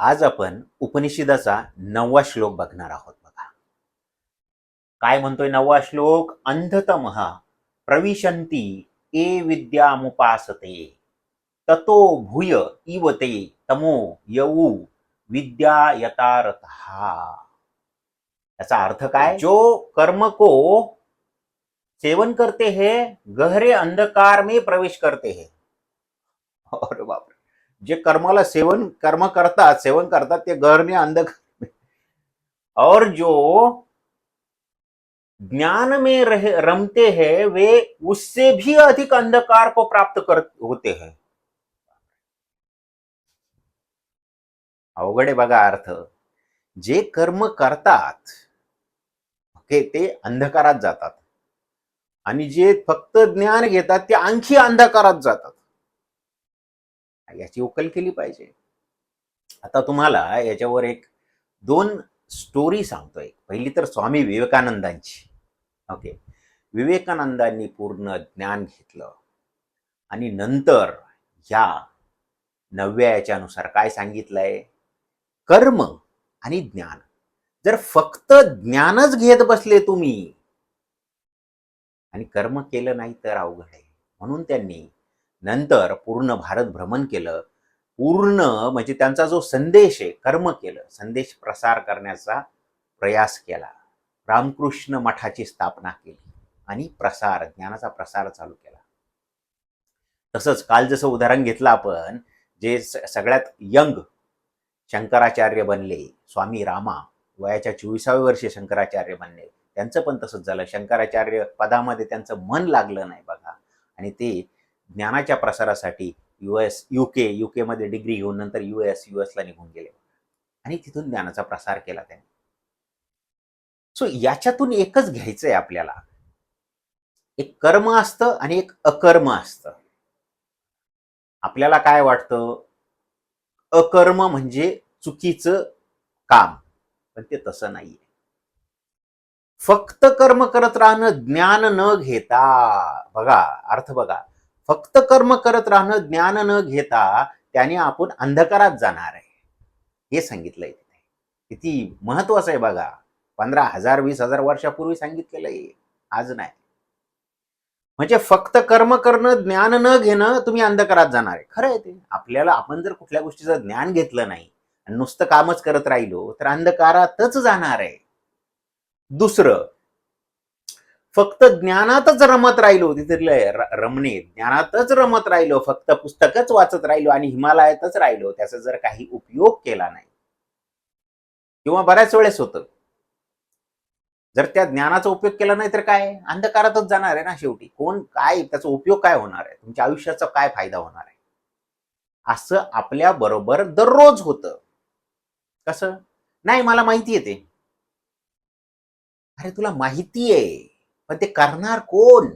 आज आपण उपनिषदाचा नववा श्लोक बघणार आहोत बघा. काय म्हणतोय नववा श्लोक? अंधतम प्रविशंती ए विद्यामुपासते। ततो भूय इव ते तमो यऊ विद्या यतारथ याचा अर्थ काय? जो कर्म को सेवन करते हैं गहरे अंधकार में प्रवेश करते हैं। अरे बाप जे कर्माला सेवन कर्म करतात सेवन करतात ते गहरे अंधकार और जो ज्ञान में रह, रमते हैं वे उससे भी अधिक अंधकार को प्राप्त कर होते हैं। अवघड आहे बघा अर्थ. जे कर्म करतात ओके ते अंधकारात जातात. आणि जे फक्त ज्ञान घेतात ते आणखी अंधकारात जातात. याची उकल केली पाहिजे. आता तुम्हाला याच्यावर एक दोन स्टोरी सांगतोय. पहिली तर स्वामी विवेकानंदांची. ओके विवेकानंदांनी पूर्ण ज्ञान घेतलं. आणि नंतर ह्या नवव्या याच्यानुसार काय सांगितलंय? कर्म आणि ज्ञान. जर फक्त ज्ञानच घेत बसले तुम्ही आणि कर्म केलं नाही तर अवघड आहे. म्हणून त्यांनी नंतर पूर्ण भारत भ्रमण केलं. पूर्ण म्हणजे त्यांचा जो संदेश आहे कर्म केलं. संदेश प्रसार करण्याचा प्रयास केला. रामकृष्ण मठाची स्थापना केली आणि प्रसार ज्ञानाचा प्रसार चालू केला. तसंच काल जसं उदाहरण घेतलं आपण जे सगळ्यात यंग शंकराचार्य बनले स्वामी रामा वयाच्या चोवीसाव्या वर्षी शंकराचार्य बनले. त्यांचं पण तसंच झालं. शंकराचार्य पदामध्ये त्यांचं मन लागलं नाही बघा. आणि ते ज्ञानाच्या प्रसारासाठी U S U K U केमध्ये डिग्री घेऊन नंतर यू एस यू एसला निघून गेले. आणि तिथून ज्ञानाचा प्रसार केला त्यांनी. सो याच्यातून एकच घ्यायचंय आपल्याला. एक कर्म असतं आणि एक अकर्म असतं. आपल्याला काय वाटतं? अकर्म म्हणजे चुकीचं काम पण ते तसं नाहीये. फक्त कर्म करत राहणं ज्ञान न घेता बघा अर्थ बघा. फक्त कर्म करत राहणं ज्ञान न घेता त्याने आपण अंधकारात जाणार आहे. हे सांगितलंय तिथे किती महत्वाचं आहे बघा. पंधरा हजार वीस हजार वर्षापूर्वी सांगितलेलं आहे. आज नाही. म्हणजे फक्त कर्म करणं ज्ञान न घेणं तुम्ही अंधकारात जाणार आहे. खरं आहे ते. आपल्याला आपण जर कुठल्या गोष्टीचं ज्ञान घेतलं नाही आणि नुसतं कामच करत राहिलो तर अंधकारातच जाणार आहे. दुसरं फक्त ज्ञानातच रमत राहिलो तिथे रमणे ज्ञानातच रमत राहिलो फक्त पुस्तकच वाचत राहिलो आणि हिमालयातच राहिलो त्याचा जर काही उपयोग केला नाही किंवा बऱ्याच वेळेस होतं. जर त्या ज्ञानाचा उपयोग केला नाही तर काय? अंधकारातच जाणार आहे ना शेवटी. कोण काय त्याचा उपयोग काय होणार आहे? तुमच्या आयुष्याचा काय फायदा होणार आहे? असं आपल्या बरोबर दररोज होतं. कसं? नाही मला माहिती येते ते. अरे तुला माहिती आहे. पण ते करणार कोण?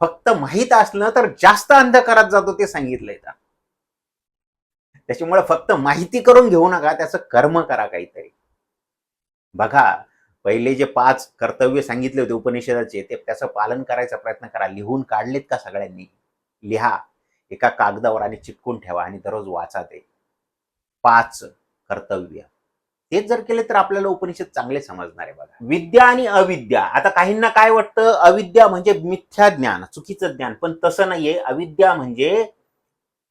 फक्त माहीत असलं तर जास्त अंधकारात जातो ते सांगितलंय का त्याच्यामुळे फक्त माहिती करून घेऊ नका त्याचं कर्म करा काहीतरी. बघा पहिले जे पाच कर्तव्य सांगितले होते उपनिषदाचे ते त्याचं पालन करायचा प्रयत्न करा. लिहून काढलेत का सगळ्यांनी? लिहा. एका कागदावर आणि चिटकून ठेवा आणि दररोज वाचा ते. पाच कर्तव्य. तेच जर केले तर आपल्याला उपनिषद चांगले समजणार आहे बघा. विद्या आणि अविद्या. आता काहींना काय वाटतं? अविद्या म्हणजे मिथ्या ज्ञान चुकीचं ज्ञान. पण तसं नाहीये. अविद्या म्हणजे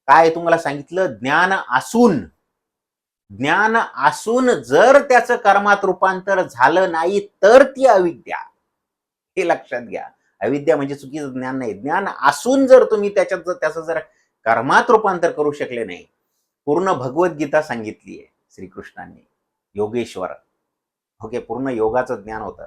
काय तुम्हाला सांगितलं? ज्ञान असून. ज्ञान असून जर त्याचं कर्मात रूपांतर झालं नाही तर ती अविद्या. हे लक्षात घ्या. अविद्या म्हणजे चुकीचं ज्ञान नाही. ज्ञान असून जर तुम्ही त्याच्यात जर त्याचं जर कर्मात रूपांतर करू शकले नाही. पूर्ण भगवद्गीता सांगितली आहे श्रीकृष्णांनी. योगेश्वर. ओके पूर्ण योगाचं ज्ञान होतं.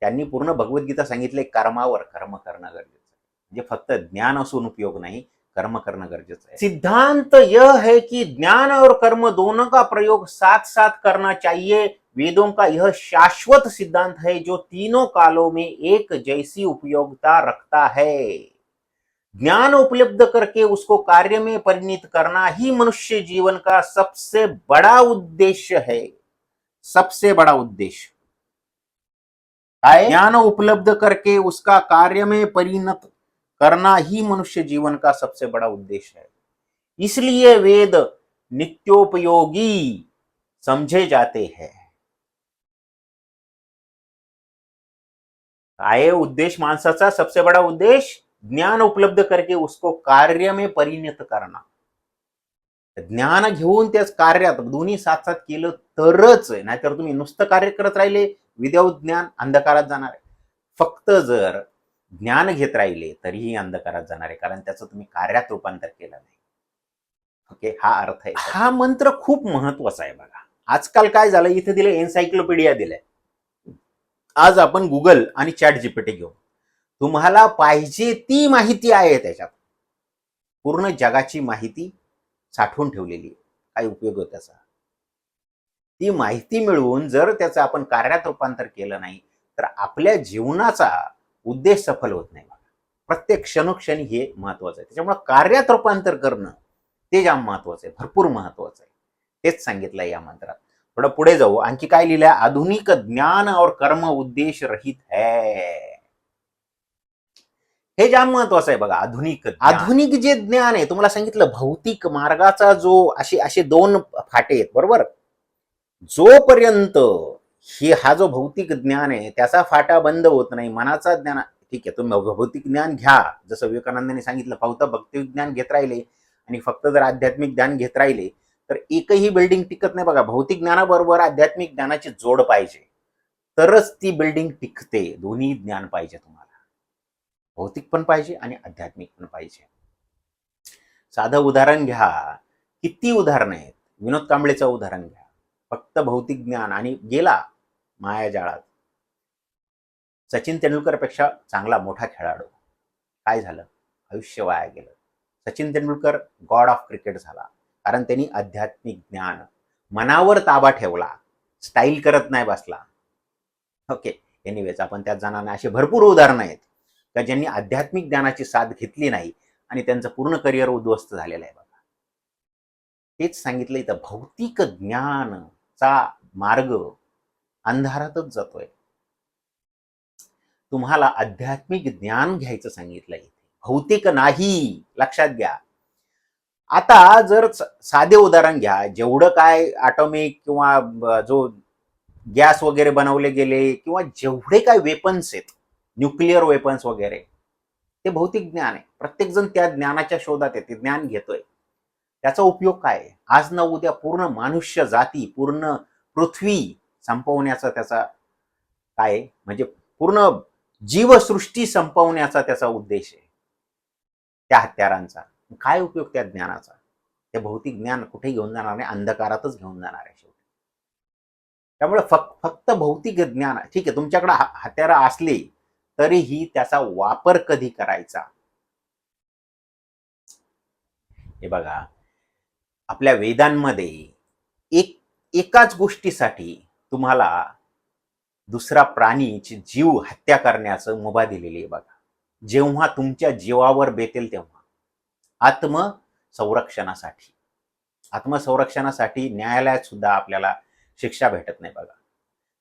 त्यांनी पूर्ण भगवद्गीता सांगितले कर्मावर कर्म करणं गरजेचं आहे. म्हणजे फक्त ज्ञान असून उपयोग नाही कर्म करणं गरजेचं आहे. सिद्धांत यह है कि ज्ञान और कर्म दोनों का प्रयोग साथ साथ करना चाहिए वेदों का यह शाश्वत सिद्धांत है जो तीनों कालों में एक जैसी उपयोगिता रखता है। ज्ञान उपलब्ध करके उसको कार्य में परिणित करना ही मनुष्य जीवन का सबसे बड़ा उद्देश्य है। सबसे बड़ा उद्देश्य। ज्ञान उपलब्ध करके उसका कार्य में परिणत करना ही मनुष्य जीवन का सबसे बड़ा उद्देश्य है। इसलिए वेद नित्योपयोगी समझे जाते हैं। काय उद्देश्य उद्देश माणसाचा सबसे बड़ा उद्देश्य ज्ञान उपलब्ध करके उसको कार्य में परिणत करना। ज्ञान घेऊन त्याच कार्यात दोन्ही साथ साथ केलं तरच आहे. नाहीतर तुम्ही नुसतं कार्य करत राहिले विदाऊट ज्ञान अंधकारात जाणार आहे. फक्त जर ज्ञान घेत राहिले तरीही अंधकारात जाणार आहे. कारण त्याचं तुम्ही कार्यात रूपांतर केलं नाही. ओके हा अर्थ आहे. हा मंत्र खूप महत्त्वाचा आहे बघा. आजकाल काय झालं इथे दिलं एन्सायक्लोपीडिया दिलंय. आज आपण गुगल आणि चॅट जीपीटी घेऊ. तुम्हाला पाहिजे ती माहिती आहे त्याच्यात. पूर्ण जगाची माहिती साठवून ठेवलेली आहे. काय उपयोग आहे त्याचा. ती माहिती मिळवून जर त्याचं आपण कार्यात रूपांतर केलं नाही तर आपल्या जीवनाचा उद्देश सफल होत नाही प्रत्येक क्षणोक्षणी हे महत्वाचं आहे. त्याच्यामुळे कार्यात रूपांतर करणं ते जाम महत्वाचं आहे. भरपूर महत्वाचं आहे. तेच सांगितलं या मंत्रात. थोडं पुढे जाऊ. आणखी काय लिहिलंय? आधुनिक ज्ञान और कर्म उद्देश रहित है. हे जाम महत्वाचं आहे बघा आधुनिक आधुनिक जे ज्ञान आहे तुम्हाला सांगितलं भौतिक मार्गाचा जो असे असे दोन फाटे आहेत बरोबर? जोपर्यंत हे हा जो भौतिक ज्ञान आहे त्याचा फाटा बंद होत नाही मनाचा ज्ञान ठीक आहे तुम्ही भौतिक ज्ञान घ्या. जसं विवेकानंदांनी सांगितलं फक्त भक्ती ज्ञान घेत राहिले आणि फक्त जर आध्यात्मिक ज्ञान घेत राहिले तर एकही बिल्डिंग टिकत नाही बघा. भौतिक ज्ञानाबरोबर आध्यात्मिक ज्ञानाची जोड पाहिजे. तरच ती बिल्डिंग टिकते. दोन्ही ज्ञान पाहिजे तुम्हाला. भौतिक पण पाहिजे आणि आध्यात्मिक पण पाहिजे. साधं उदाहरण घ्या. किती उदाहरणं आहेत? विनोद कांबळेचं उदाहरण घ्या. फक्त भौतिक ज्ञान आणि गेला मायाजाळात सचिन तेंडुलकरपेक्षा चांगला मोठा खेळाडू. काय झालं? आयुष्य वाया गेलं. Sachin Tendulkar god of cricket झाला. कारण त्यांनी आध्यात्मिक ज्ञान मनावर ताबा ठेवला. स्टाईल करत नाही बसला. ओके एनिवेज आपण त्यात जाणार नाही. अशी भरपूर उदाहरणं आहेत. का ज्यांनी आध्यात्मिक ज्ञानाची साथ घेतली नाही आणि त्यांचं पूर्ण करिअर उद्ध्वस्त झालेलं आहे बघा. तेच सांगितलं इथं भौतिक ज्ञानचा मार्ग अंधारातच जातोय. तुम्हाला आध्यात्मिक ज्ञान घ्यायचं सांगितलं इथे. भौतिक नाही लक्षात घ्या. आता जर साधे उदाहरण घ्या. जेवढं काय ॲटॉमिक किंवा जो गॅस वगैरे बनवले गेले किंवा जेवढे काय वेपन्स आहेत न्यूक्लिअर वेपन्स वगैरे. ते भौतिक ज्ञान आहे. प्रत्येकजण त्या ज्ञानाच्या शोधात येते ज्ञान घेतोय. त्याचा उपयोग काय आज न उद्या पूर्ण मनुष्य जाती पूर्ण पृथ्वी संपवण्याचा त्याचा काय म्हणजे पूर्ण जीवसृष्टी संपवण्याचा त्याचा उद्देश आहे. त्या हत्यारांचा. काय उपयोग त्या ज्ञानाचा? ते भौतिक ज्ञान कुठे घेऊन जाणार नाही? अंधकारातच घेऊन जाणार आहे शेवटी. त्यामुळे फक्त फक्त भौतिक ज्ञान ठीक आहे तुमच्याकडे ह- हत्यारं असली तरीही त्याचा वापर कधी करायचा? हे बघा आपल्या वेदांमध्ये एक एकाच गोष्टीसाठी तुम्हाला दुसरा प्राणीची जीव हत्या करण्याचं मुभा दिलेली आहे बघा. जेव्हा तुमच्या जीवावर बेतेल तेव्हा. आत्म संरक्षणासाठी आत्मसंरक्षणासाठी न्यायालयात सुद्धा आपल्याला शिक्षा भेटत नाही बघा.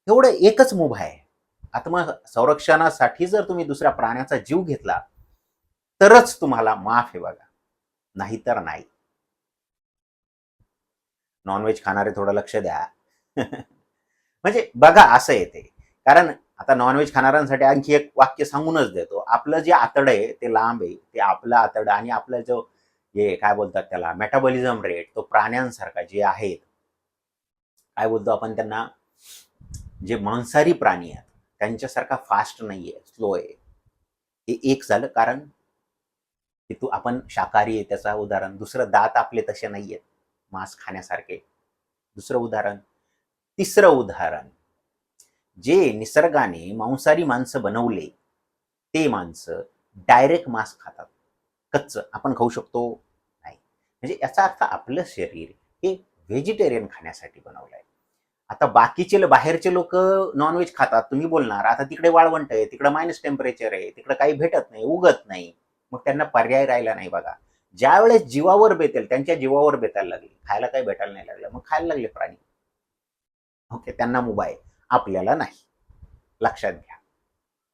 एवढं एकच मुभा आहे. आत्मसंरक्षणासाठी जर तुम्ही दुसऱ्या प्राण्याचा जीव घेतला तरच तुम्हाला माफ आहे बघा. नाहीतर नाही. नॉनव्हेज खाणारे थोडं लक्ष द्या. म्हणजे बघा असं येते. कारण आता नॉनव्हेज खाणाऱ्यांसाठी आणखी एक वाक्य सांगूनच देतो. आपलं जे आतड आहे ते लांब आहे. ते आपलं आतड आणि आपलं जो हे काय बोलतात त्याला मेटाबॉलिझम रेट तो प्राण्यांसारखा जे आहेत काय बोलतो आपण त्यांना? जे मांसाहारी प्राणी आहेत. त्यांच्यासारखा फास्ट नाही आहे स्लो आहे. हे एक झालं कारण की तू आपण शाकाहारी आहे त्याचा उदाहरण. दुसरं दात आपले तसे नाही आहेत मांस खाण्यासारखे. दुसरं उदाहरण. तिसरं उदाहरण. जे निसर्गाने मांसाहारी माणसं बनवले ते माणसं डायरेक्ट मांस खातात. कच्च. आपण खाऊ शकतो? नाही. म्हणजे याचा अर्थ आपलं शरीर हे व्हेजिटेरियन खाण्यासाठी बनवलं आहे आता बाकीचे बाहेरचे लोक नॉनव्हेज खातात. तुम्ही बोलणार आता तिकडे वाळवंट आहे तिकडे मायनस टेम्परेचर आहे तिकडे काही भेटत नाही उगत नाही. मग त्यांना पर्याय राहिला नाही बघा. ज्या वेळेस जीवावर बेतेल त्यांच्या जीवावर बेतायला लागली. खायला काही भेटायला नाही लागलं. मग खायला लागले प्राणी. ओके त्यांना आहे आपल्याला नाही. लक्षात घ्या.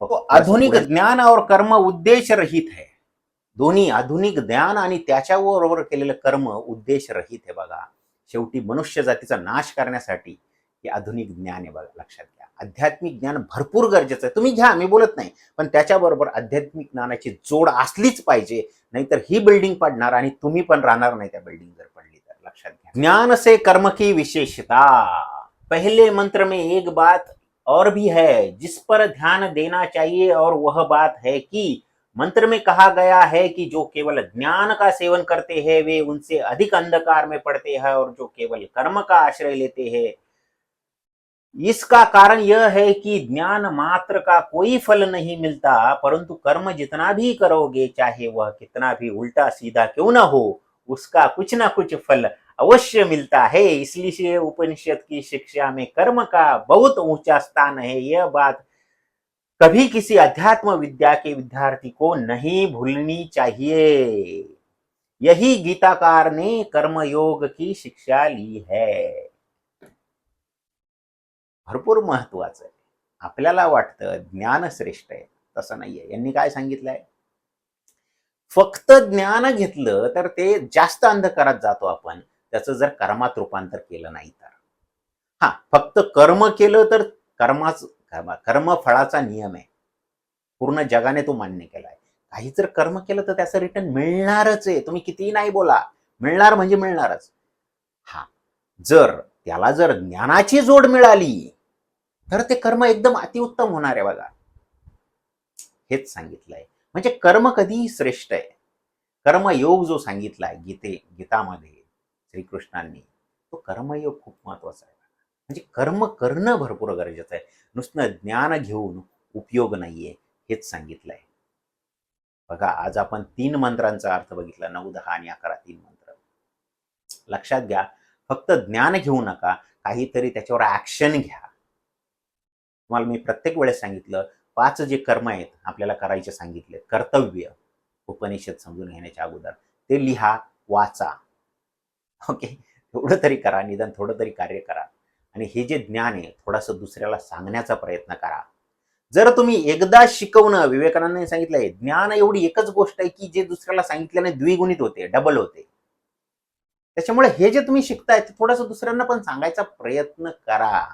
तो आधुनिक ज्ञान और कर्म उद्देश रहित है दोन्ही आधुनिक ज्ञान आणि त्याच्याबरोबर केलेलं कर्म उद्देश रहित आहे बघा. शेवटी मनुष्य जातीचा नाश करण्यासाठी हे आधुनिक ज्ञान आहे बघा, लक्षात घ्या. आध्यात्मिक ज्ञान भरपूर गरजेचं आहे. तुम्ही घ्या, मी बोलत नाही. पण त्याच्याबरोबर आध्यात्मिक ज्ञानाची जोड असलीच पाहिजे, नाहीतर ही बिल्डिंग पडणार आणि तुम्ही पण राहणार नाही त्या बिल्डिंग जर पडली तर. लक्षात घ्या. ज्ञान से कर्म की विशेषता. पहले मंत्र में एक बात और भी है, जिस पर ध्यान देना चाहिए और वह बात है कि, मंत्र में कहा गया है कि जो केवल ज्ञान का सेवन करते हैं, वे उनसे अधिक अंधकार में पड़ते हैं और जो केवल कर्म का आश्रय लेते हैं इसका कारण यह है कि ज्ञान मात्र का कोई फल नहीं मिलता, परंतु कर्म जितना भी करोगे, चाहे वह कितना भी उल्टा सीधा क्यों ना हो, उसका कुछ ना कुछ फल अवश्य मिलता है। इसलिए उपनिषद की शिक्षा में कर्म का बहुत ऊँचा स्थान है। यह बात कभी किसी अध्यात्म विद्या के विद्यार्थी को नहीं भूलनी चाहिए। यही गीताकार ने कर्मयोग की शिक्षा ली है। भरपूर महत्वाचं आहे. आपल्याला वाटतं ज्ञान श्रेष्ठ आहे. तसं नाहीये. यांनी काय सांगितलंय? फक्त ज्ञान घेतलं तर ते जास्त अंधकारात जातो आपण. त्याचं जर कर्मात रूपांतर केलं नाही तर. हा फक्त कर्म केलं तर कर्माच कर्म फळाचा नियम आहे. पूर्ण जगाने तो मान्य केलाय. काही जर कर्म केलं तर त्याचं रिटर्न मिळणारच आहे. तुम्ही कितीही नाही बोला. मिळणार म्हणजे मिळणारच. हा जर त्याला जर ज्ञानाची जोड मिळाली तर ते कर्म एकदम अतिउत्तम होणार आहे बघा. हेच सांगितलंय. म्हणजे कर्म कधीही श्रेष्ठ आहे. कर्मयोग जो सांगितलाय गीते गीतामध्ये श्रीकृष्णांनी तो कर्मयोग खूप महत्त्वाचा आहे. म्हणजे कर्म करणं भरपूर गरजेचं आहे. नुसतं ज्ञान घेऊन उपयोग नाहीये हेच सांगितलंय. बघा आज आपण तीन मंत्रांचा अर्थ बघितला नऊ दहा आणि अकरा तीन मंत्र. लक्षात घ्या फक्त ज्ञान घेऊ नका काहीतरी त्याच्यावर ऍक्शन घ्या. तुम्हाला मी प्रत्येक वेळेस सांगितलं पाच जे कर्म आहेत आपल्याला करायचे सांगितले कर्तव्य उपनिषद समजून घेण्याच्या अगोदर ते लिहा वाचा. ओके एवढं तरी करा निदान थोडं तरी कार्य करा. आणि हे जे ज्ञान आहे थोडंसं दुसऱ्याला सांगण्याचा प्रयत्न करा. जर तुम्ही एकदा शिकवणं विवेकानंदांनी सांगितलंय ज्ञान एवढी एकच गोष्ट आहे की जे दुसऱ्याला सांगितल्याने द्विगुणित होते डबल होते. त्याच्यामुळे हे जे तुम्ही शिकताय ते थोडंसं दुसऱ्यांना पण सांगायचा प्रयत्न करा.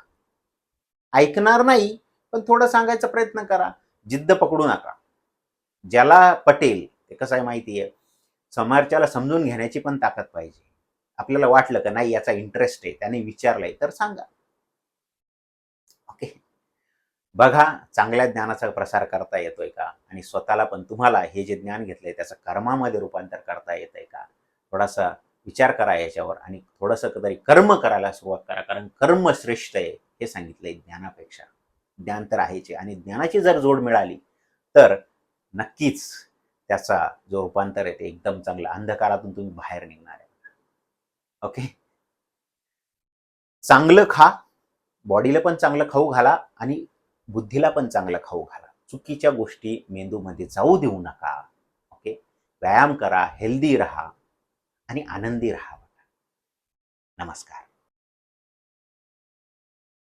ऐकणार नाही पण थोडं सांगायचा प्रयत्न करा. जिद्द पकडू नका. ज्याला पटेल ते कसं आहे माहिती आहे? समोरच्याला समजून घेण्याची पण ताकद पाहिजे. आपल्याला वाटलं का नाही याचा इंटरेस्ट आहे त्याने विचारलंय तर सांगा. ओके बघा चांगल्या ज्ञानाचा प्रसार करता येतोय का? आणि स्वतःला पण तुम्हाला हे जे ज्ञान घेतलंय त्याचं कर्मामध्ये रूपांतर करता येतंय का? थोडासा विचार करा याच्यावर आणि थोडंसं तरी कर्म करायला सुरुवात करा. कारण कर्म श्रेष्ठ आहे हे सांगितलंय ज्ञानापेक्षा. ज्ञान तर आहेच आणि ज्ञानाची जर जोड मिळाली तर नक्कीच त्याचा जो रूपांतर आहे ते एकदम चांगलं अंधकारातून तुम्ही बाहेर निघणार आहे. ओके चांगलं खा बॉडीला पण चांगलं खाऊ घाला आणि बुद्धीला पण चांगलं खाऊ घाला. चुकीच्या गोष्टी मेंदूमध्ये जाऊ देऊ नका. ओके व्यायाम करा हेल्दी राहा. आणि आनंदी राहावं. नमस्कार.